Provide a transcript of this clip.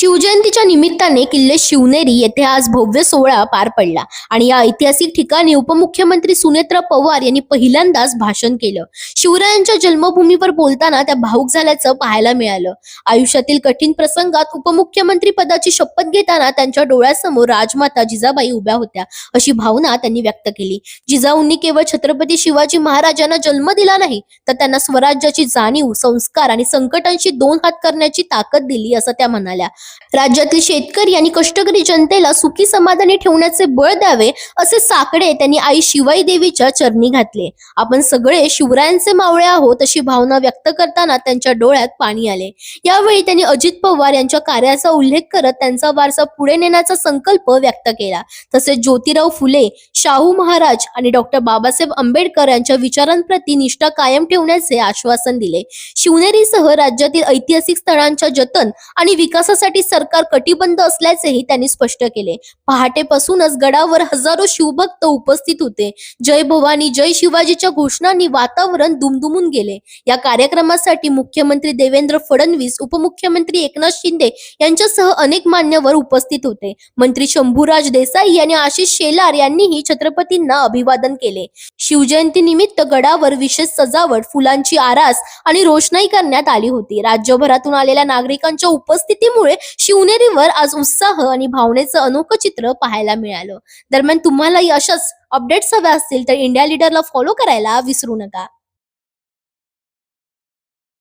शिवजयंतीच्या निमित्ताने किल्ले शिवनेरी येथे आज भव्य सोहळा पार पडला आणि या ऐतिहासिक ठिकाणी उपमुख्यमंत्री सुनेत्रा पवार यांनी पहिल्यांदाच भाषण केलं. शिवरायांच्या जन्मभूमीवर बोलताना त्या भाऊक झाल्याचं पाहायला मिळालं. आयुष्यातील कठीण प्रसंगात उपमुख्यमंत्री पदाची शपथ घेताना त्यांच्या डोळ्यासमोर राजमाता जिजाबाई उभ्या होत्या अशी भावना त्यांनी व्यक्त केली. जिजाऊंनी केवळ छत्रपती शिवाजी महाराजांना जन्म दिला नाही तर त्यांना स्वराज्याची जाणीव संस्कार आणि संकटांशी दोन हात करण्याची ताकद दिली असं त्या म्हणाल्या. राज्यातील शेतकरी आणि कष्टकरी जनतेला सुखी समाधानी ठेवण्याचे बळ द्यावे असे साकडे त्यांनी आई शिवाई देवीच्या चरणी घातले. आपण सगळे शिवरायांचे मावळे आहोत अशी भावना व्यक्त करताना त्यांच्या डोळ्यात पाणी आले. यावेळी त्यांनी अजित पवार यांच्या कार्याचा उल्लेख करत त्यांचा वारसा पुढे नेण्याचा संकल्प व्यक्त केला. तसेच ज्योतिराव फुले शाहू महाराज आणि डॉक्टर बाबासाहेब आंबेडकर यांच्या विचारांप्रती निष्ठा कायम ठेवण्याचे आश्वासन दिले. शिवनेरीसह राज्यातील ऐतिहासिक स्थळांच्या जतन आणि विकासासाठी सरकार कटिबद्ध असल्याचेही त्यांनी स्पष्ट केले. पहाटेपासूनच गडावर हजारो शिवभक्त उपस्थित होते. जय भवानी जय शिवाजीच्या घोषणांनी वातावरण दुमदुमून गेले. या कार्यक्रमासाठी मुख्यमंत्री देवेंद्र फडणवीस उपमुख्यमंत्री एकनाथ शिंदे यांच्यासह अनेक मान्यवर उपस्थित होते. मंत्री शंभूराज देसाई आणि आशिष शेलार यांनीही छत्रपतींना अभिवादन केले. शिवजयंती निमित्त गडावर विशेष सजावट फुलांची आरास आणि रोषणाई करण्यात आली होती. राज्यभरातून आलेल्या नागरिकांच्या उपस्थितीमुळे शिवनेरीवर आज उत्साह आणि भावनेचं अनोखं चित्र पाहायला मिळालं. दरम्यान तुम्हालाही अशाच अपडेट्स हव्या असतील तर इंडिया लीडरला फॉलो करायला विसरू नका.